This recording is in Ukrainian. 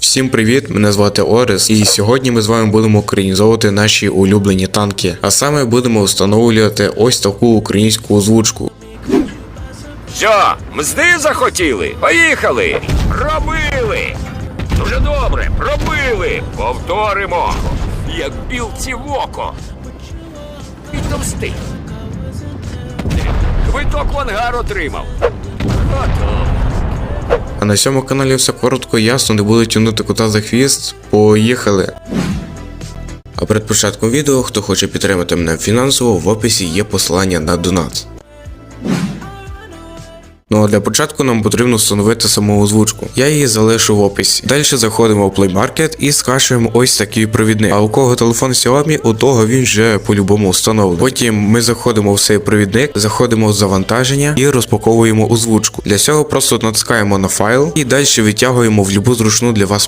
Всім привіт! Мене звати Орес, і сьогодні ми з вами будемо українізовувати наші улюблені танки. А саме будемо встановлювати ось таку українську озвучку. Що, мзди захотіли? Поїхали! Пробили! Дуже добре, пробили! Повторимо! Як білці в око! Підтовсти! Квиток в ангар отримав. Готово. А на цьому каналі все коротко, ясно, не буду тягнути кота за хвіст. Поїхали! А перед початком відео, хто хоче підтримати мене фінансово, в описі є посилання на донат. Ну а для початку нам потрібно встановити саму озвучку. Я її залишу в описі. Далі заходимо в Play Market і скачуємо ось такий провідник. А у кого телефон Xiaomi, у того він вже по-любому встановлений. Потім ми заходимо в цей провідник, заходимо в завантаження і розпаковуємо озвучку. Для цього просто натискаємо на файл і далі витягуємо в любу зручну для вас